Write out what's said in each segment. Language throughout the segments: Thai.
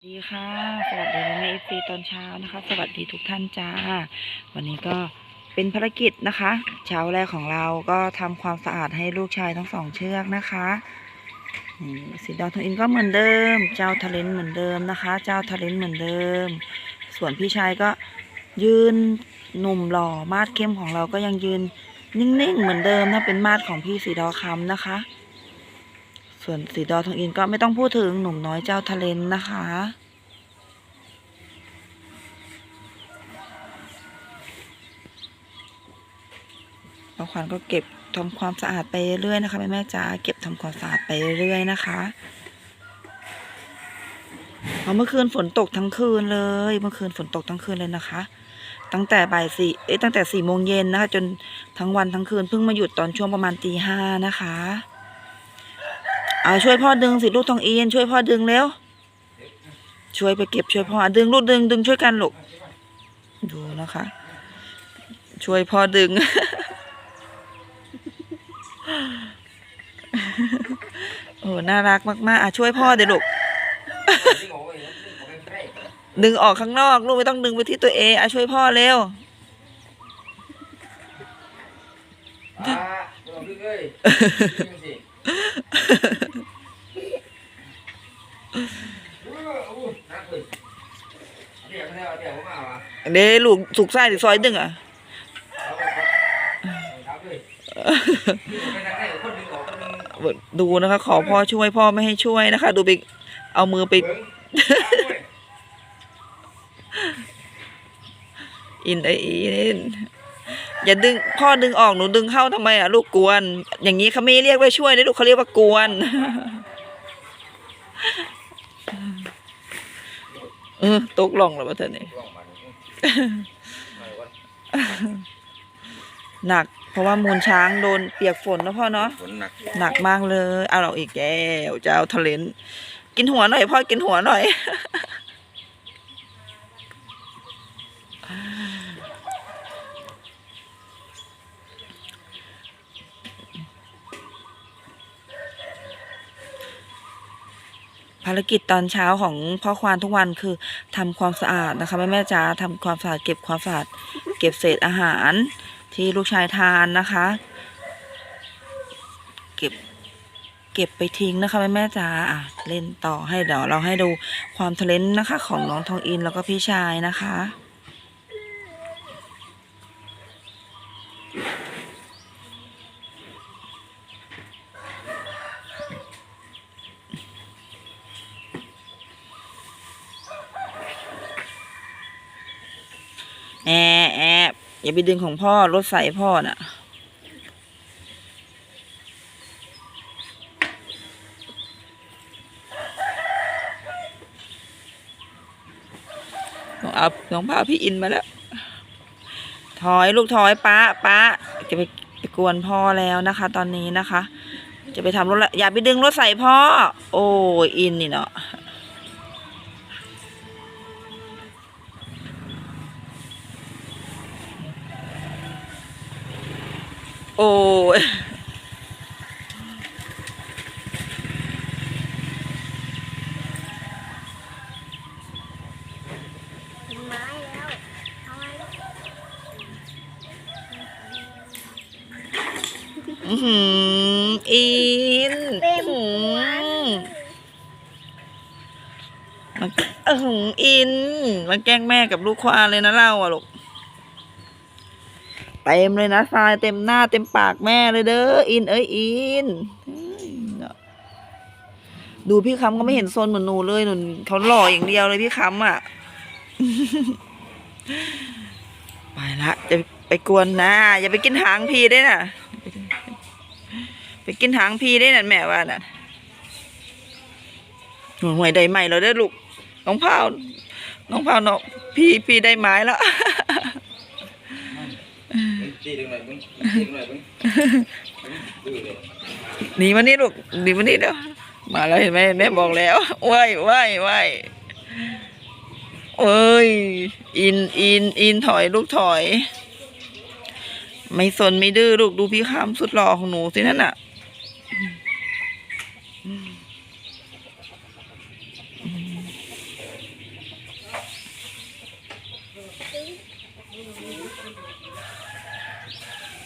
สวัสดีค่ะ สวัสดีแม่เอฟซีตอนเช้านะคะ สวัสดีทุกท่านจ้า วันนี้ก็เป็นภารกิจนะคะ เช้าแรกของเราก็ทำความสะอาดให้ลูกชายทั้งสองเชือกนะคะสีดาวทองอินก็เหมือนเดิม เจ้าทะเลนเหมือนเดิมนะคะ เจ้าทะเลนเหมือนเดิม ส่วนพี่ชายก็ยืนหนุ่มหล่อมาดเข้มของเราก็ยังยืนนิ่งๆเหมือนเดิมนะเป็นมาดของพี่สีดอคำนะคะ ส่วนสีดอทองอินก็ไม่ต้องพูดถึงหนุ่มน้อยเจ้าทะเลนนะคะป้าขวัญก็เก็บทำความสะอาดไปเรื่อยนะคะแม่แม่จ๋าเก็บทำความสะอาดไปเรื่อยนะคะเพราะเมื่อคืนฝนตกทั้งคืนเลย เมื่อคืนฝนตกทั้งคืนเลยนะคะ ตั้งแต่บ่ายสี่เอ๊ะตั้งแต่สี่โมงเย็นนะคะ จนทั้งวันทั้งคืนเพิ่งมาหยุดตอนช่วงประมาณตีห้านะคะ เอาช่วยพ่อดึงสิลูกทองเอียนช่วยพ่อดึงเร็วช่วยไปเก็บช่วยพ่อดึงลูกดึงดึงช่วยกันลูกดูนะคะ ช่วยพ่อดึง โอ้น่ารักมากๆอะช่วยพ่อเดี๋ยวลูกดึงออกข้างนอกลูกไม่ต้องดึงไปที่ตัวเองอะช่วยพ่อเร็วอ่าตัวพี่ เดี๋ยวลูกสุกไส้ซอยดึงอะดูนะคะ ขอพ่อช่วยพ่อไม่ให้ช่วยนะคะ ดูไปเอามือไป อินไออิน อย่าดึงพ่อดึงออกหนูดึงเข้าทำไมอะลูกกวน อย่างนี้เขาไม่เรียกว่าช่วยนะลูกเขาเรียกว่ากวน เออตกลงแล้วมาเธอเนี่ยลองมาดูไม่ว่าหนัก เพราะว่ามูลช้างโดนเปียกฝนนะพ่อเนาะฝนหนักหนักมากเลยเอาเราอีกแก้วจะเอาทะเลนกินหัวหน่อยพ่อกินหัวหน่อย ภารกิจตอนเช้าของพ่อควานทุกวันคือทำความสะอาดนะคะแม่แม่จ๋าทำความสะอาดเก็บความสะอาดเก็บเศษอาหารที่ลูกชายทานนะคะ เก็บเก็บไปทิ้งนะคะแม่แม่จ๋าอะเล่นต่อให้เดี๋ยวเราให้ดูความทะเลนนะคะ ของน้องทองอินแล้วก็พี่ชายนะคะ แอบแอย่าไปดึงของพ่อรถใส่พ่อน่ะน้องเอาน้องพาพี่อินมาแล้ว ถอยลูกถอยป้าป้าจะไปไปกวนพ่อแล้วนะคะ ตอนนี้นะคะ จะไปทำรถละอย่าไปดึงรถใส่พ่อ โอ้ยอินนี่เนาะ โอ้ยไม้แล้วเอาไว้อื้อหืออินเต็มอื้อหัวหือมันอื้อหืออินมันแกล้งแม่กับลูกควานเลยนะเราอะลูก เต็มเลยนะทรายเต็มหน้าเต็มปากแม่เลยเด้ออินเอ้ยอินดูพี่คำก็ไม่เห็นโซนเหมือนหนูเลยหนูเขาหล่ออย่างเดียวเลยพี่คำอะไปละจะไปกวนนะอย่าไปกินหางพีได้น่ะ ไปกินหางพีได้น่ะแม่ว่าน่ะหนูหวยได้ใหม่แล้วได้ลูกน้องพาน้องพาเนาะพี่พี่ได้ไม้แล้ว หนีมานี่ลูกหนีมานี่เด้อมาแล้วเห็นไหมแม่บอกแล้วว่ายว่ายว่ายเอ้ยอินอินอินถอยลูกถอย ไม่สนไม่ดื้อลูกดูพี่คำสุดหล่อของหนูสินั่นน่ะ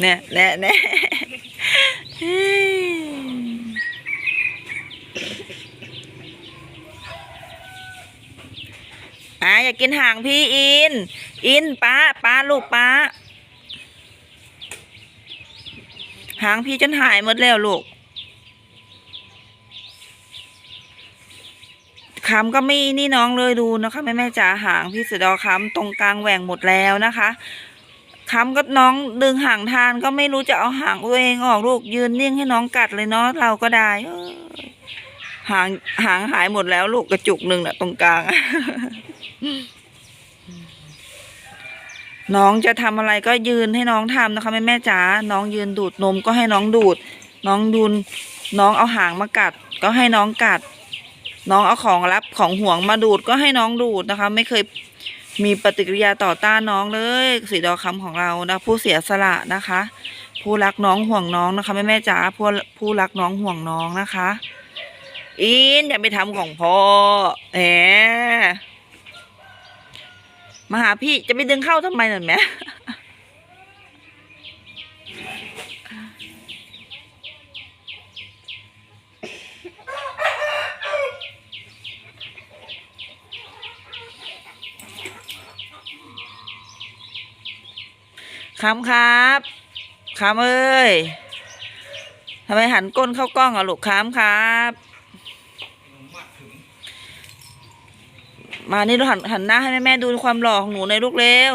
เนี่ยแน่แน่เฮ้ยอะอยากกินหางพี่อิน อินป้าป้าลูกป้า หางพี่จนหายหมดแล้วลูกคำก็ไม่นี่น้องเลยดูนะคะแม่แม่จ๋าหางพี่เสือดอคำตรงกลางแหว่งหมดแล้วนะคะ คำก็น้องดึงหางทานก็ไม่รู้จะเอาหางตัวเองออกลูกยืนนิ่งให้น้องกัดเลยเนาะเราก็ได้หางหางหายหมดแล้วลูกกระจุกหนึ่งน่ะตรงกลาง น้องจะทำอะไรก็ยืนให้น้องทำนะคะแม่แม่จ๋าน้องยืนดูดนมก็ให้น้องดูด น้องดูนน้องเอาหางมากัด ก็ให้น้องกัด น้องเอาของรับของห่วงมาดูดก็ให้น้องดูดนะคะ ไม่เคย มีปฏิกิริยาต่อต้านน้องเลยสีดอคำของเรานะผู้เสียสละนะคะ ผู้รักน้องห่วงน้องนะคะแม่แม่จ๋าผู้ผู้รักน้องห่วงน้องนะคะ อินอย่าไปทำของพ่อแหมมาหาพี่จะไปดึงเข้าทำไมหน่อยแม่ คำครับคำเอ้ยทำไมหันก้นเข้ากล้องอะลูกคำครับมานี่ดูหันหันหน้าให้แม่แม่ดูความหล่อของหนูในลูกเร็ว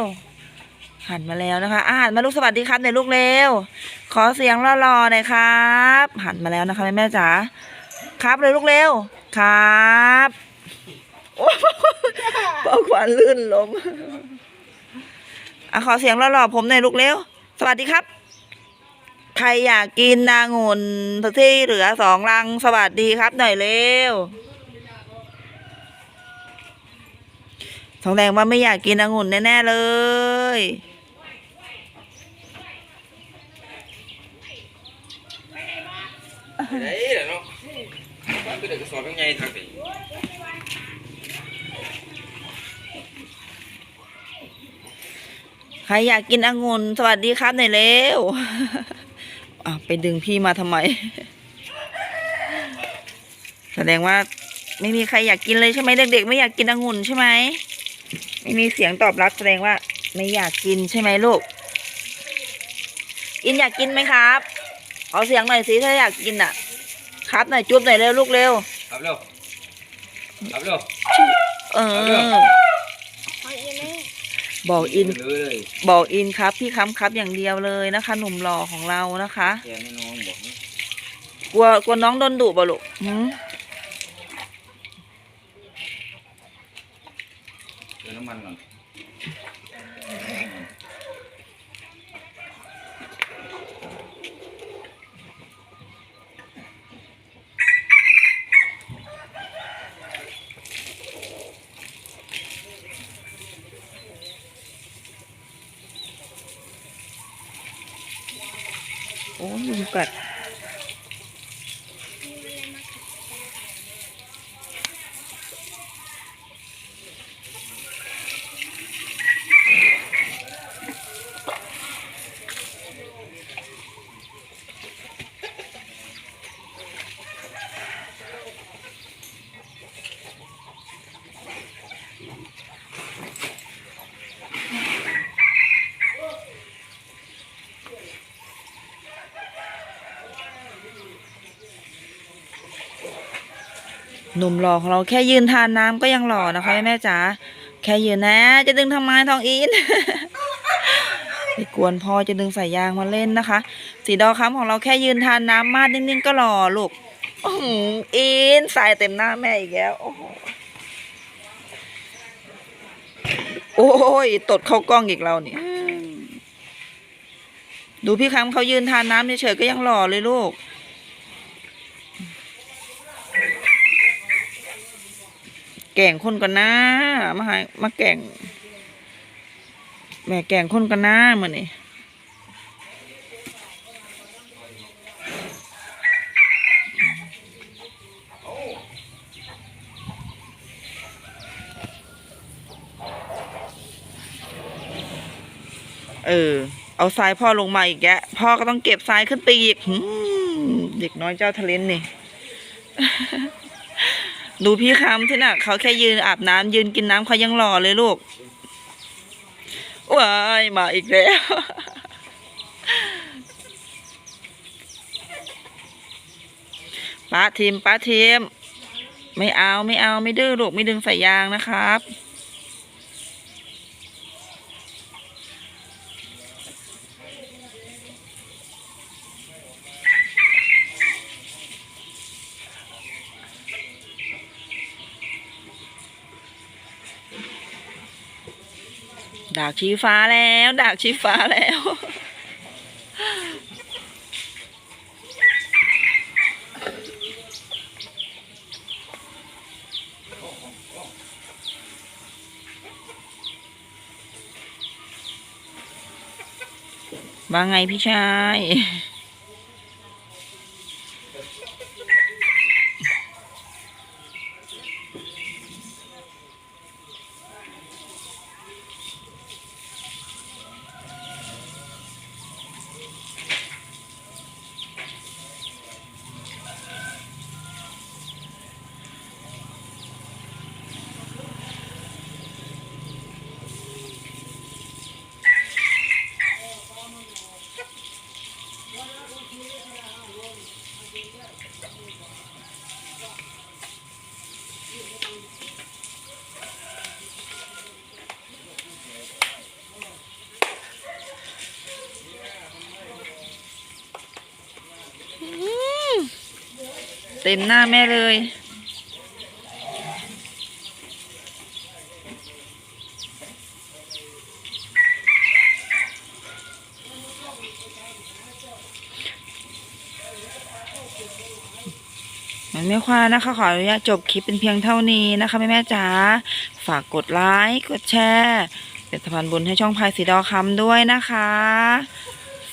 หันมาแล้วนะคะอะหันมาลูกสวัสดีครับในลูกเร็ว ขอเสียงหล่อๆหน่อยครับ หันมาแล้วนะคะแม่แม่จ๋าครับเลยลูกเร็วครับ โอ้เบาขวานลื่นล้ม อะขอเสียงหล่อๆผมหน่อยลูกเร็ว สวัสดีครับ ใครอยากกินนางุ่นที่เหลือสองลังสวัสดีครับหน่อยเร็วสองแดงว่าไม่อยากกินนางุ่นแน่ ๆ เลยไหนล่ะเนาะบ้านก็เด็กกระสอบยังไงทางนี้ ใครอยากกินองุ่นสวัสดีครับหน่อยเร็วอะไปดึงพี่มาทำไม แสดงว่าไม่มีใครอยากกินเลยใช่ไหมเด็กๆไม่อยากกินองุ่นใช่ไหมไม่มีเสียงตอบรับแสดงว่า ไม่อยากกินใช่ไหมลูก อินอยากกินไหมครับขอเสียงหน่อยสิถ้าอยากกินอะ ครับหน่อยจุ๊บหน่อยเร็วลูกเร็วครับเร็วครับเร็ว เออขออีกไหม บอกอินเลยเลยบอกอินครับ พี่ค้ำครับอย่างเดียวเลยนะคะ หนุ่มหล่อของเรานะคะ แกให้น้องบอกนะกลัวกลัวน้องโดนดุบ่ลูกหืมเติมน้ำมันก่อน โอ้ยยุงกัด หนุ่มหล่อของเราแค่ยืนทานน้ำก็ยังหล่อนะคะแม่แม่จ๋าแค่ยืนนะ จะดึงทำไมทองอินไปกวนพ่อจะดึงสายยางมาเล่นนะคะ สีดอค้ำของเราแค่ยืนทานน้ำมาดนิ่งๆก็หล่อลูกอื้อหืออินสายเต็มหน้าแม่อีกแล้ว โอ้โหโอ้ยตดเข้ากล้องอีกเราเนี่ยดูพี่ค้ำเขายืนทานน้ำเฉยๆก็ยังหล่อเลยลูก แก่งคนกันนะมาหามาแก่งแม่แก่งคนกันนะมือนี่เออ เอาทรายพ่อลงมาอีกแกะพ่อก็ต้องเก็บทรายขึ้นไปอีกเด็กน้อยเจ้าทะเลนนี่ ดูพี่คำที่น่ะ เขาแค่ยืนอาบน้ำยืนกินน้ำเขายังหล่อเลยลูกว้ายมาอีกแล้ว ป้าทีมป้าทีม ไม่เอาไม่เอาไม่ดื้อลูกไม่ดึงสายยางนะครับ ดากชี้ฟ้าแล้ว ดากชี้ฟ้าแล้ว ว่าไงพี่ชาย เต็มหน้าแม่เลย มันไม่ควานะคะ ขออนุญาตจบคลิปเป็นเพียงเท่านี้นะคะแม่แม่จ๋าฝากกดไลค์กดแชร์เป็นสะพานบุญให้ช่องพายสีดอคำด้วยนะคะ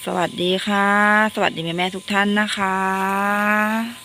สวัสดีค่ะ สวัสดีแม่แม่ทุกท่านนะคะ